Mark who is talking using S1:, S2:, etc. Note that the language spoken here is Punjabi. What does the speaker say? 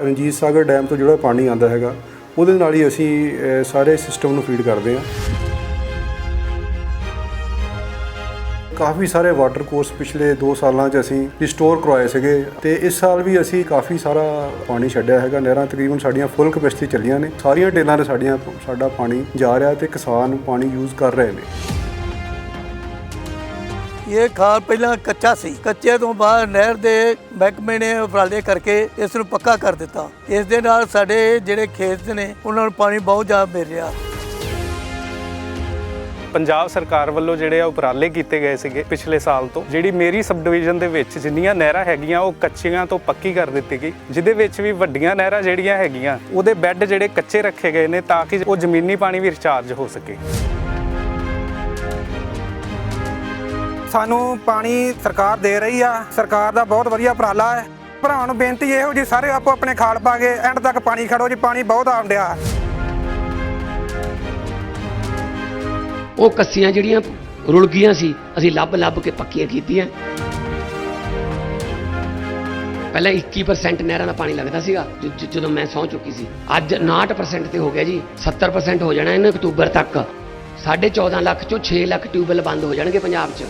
S1: ਰਣਜੀਤ ਸਾਗਰ ਡੈਮ ਤੋਂ ਜਿਹੜਾ ਪਾਣੀ ਆਉਂਦਾ ਹੈਗਾ, ਉਹਦੇ ਨਾਲ ਹੀ ਅਸੀਂ ਸਾਰੇ ਸਿਸਟਮ ਨੂੰ ਫੀਡ ਕਰਦੇ ਹਾਂ। ਕਾਫੀ ਸਾਰੇ ਵਾਟਰ ਕੋਰਸ ਪਿਛਲੇ 2 ਸਾਲਾਂ 'ਚ ਅਸੀਂ ਰਿਸਟੋਰ ਕਰਵਾਏ ਸੀਗੇ ਤੇ ਇਸ ਸਾਲ ਵੀ ਅਸੀਂ ਕਾਫੀ ਸਾਰਾ ਪਾਣੀ ਛੱਡਿਆ ਹੈਗਾ। ਨਹਿਰਾਂ ਤਕਰੀਬਨ ਸਾਡੀਆਂ ਫੁੱਲ ਕਪੈਸਿਟੀ ਚੱਲੀਆਂ ਨੇ। ਸਾਰੀਆਂ ਟੇਲਾਂ 'ਤੇ ਸਾਡੀਆਂ, ਸਾਡਾ ਪਾਣੀ ਜਾ ਰਿਹਾ ਤੇ ਕਿਸਾਨ ਪਾਣੀ ਯੂਜ਼ ਕਰ ਰਹੇ ਨੇ।
S2: ਇਹ ਖਾਲ ਪਹਿਲਾਂ ਕੱਚਾ ਸੀ। ਕੱਚੇ ਤੋਂ ਬਾਅਦ ਨਹਿਰ ਦੇ ਮਹਿਕਮੇ ਨੇ ਉਪਰਾਲੇ ਕਰਕੇ ਇਸ ਨੂੰ ਪੱਕਾ ਕਰ ਦਿੱਤਾ। ਇਸ ਦੇ ਨਾਲ ਸਾਡੇ ਜਿਹੜੇ ਖੇਤ ਨੇ, ਉਹਨਾਂ ਨੂੰ ਪਾਣੀ ਬਹੁਤ ਜ਼ਿਆਦਾ ਮਿਲ ਰਿਹਾ।
S3: ਪੰਜਾਬ ਸਰਕਾਰ ਵੱਲੋਂ ਜਿਹੜੇ ਆ ਉਪਰਾਲੇ ਕੀਤੇ ਗਏ ਸੀਗੇ ਪਿਛਲੇ ਸਾਲ ਤੋਂ, ਜਿਹੜੀ ਮੇਰੀ ਸਬ ਡਿਵੀਜ਼ਨ ਦੇ ਵਿੱਚ ਜਿੰਨੀਆਂ ਨਹਿਰਾਂ ਹੈਗੀਆਂ, ਉਹ ਕੱਚੀਆਂ ਤੋਂ ਪੱਕੀ ਕਰ ਦਿੱਤੀ ਗਈ। ਜਿਹਦੇ ਵਿੱਚ ਵੀ ਵੱਡੀਆਂ ਨਹਿਰਾਂ ਜਿਹੜੀਆਂ ਹੈਗੀਆਂ, ਉਹਦੇ ਬੈੱਡ ਜਿਹੜੇ ਕੱਚੇ ਰੱਖੇ ਗਏ ਨੇ ਤਾਂ ਕਿ ਉਹ ਜ਼ਮੀਨੀ ਪਾਣੀ ਵੀ ਰਿਚਾਰਜ ਹੋ ਸਕੇ।
S4: ਸਾਨੂੰ ਪਾਣੀ ਸਰਕਾਰ ਦੇ ਰਹੀ ਆ, ਸਰਕਾਰ ਦਾ ਬਹੁਤ ਵਧੀਆ ਉਪਰਾਲਾ ਹੈ। ਭਰਾਵਾਂ ਨੂੰ ਬੇਨਤੀ ਇਹੋ ਜੀ, ਸਾਰੇ ਆਪੋ ਆਪਣੇ ਖਾਲ ਪਾ ਕੇ ਐਂਡ ਤੱਕ ਪਾਣੀ ਖੜੋ ਜੀ, ਪਾਣੀ ਬਹੁਤ ਆਉਣ ਡਿਆ
S5: ਉਹ ਕੱਸੀਆਂ ਜਿਹੜੀਆਂ ਰੁਲ ਗਈਆਂ ਸੀ, ਅਸੀਂ ਲੱਭ ਲੱਭ ਕੇ ਪੱਕੀਆਂ ਕੀਤੀਆਂ। ਪਹਿਲਾਂ 21% ਨਹਿਰਾਂ ਦਾ ਪਾਣੀ ਲੱਗਦਾ ਸੀਗਾ ਜਦੋਂ ਮੈਂ ਸਹੁੰ ਚੁੱਕੀ ਸੀ। ਅੱਜ 59% ਤੇ ਹੋ ਗਿਆ ਜੀ 70% ਹੋ ਜਾਣਾ ਇਹਨੂੰ ਅਕਤੂਬਰ ਤੱਕ। 14.5 ਲੱਖ ਚੋਂ 6 ਲੱਖ ਟਿਊਬਵੈੱਲ ਬੰਦ ਹੋ ਜਾਣਗੇ ਪੰਜਾਬ 'ਚ।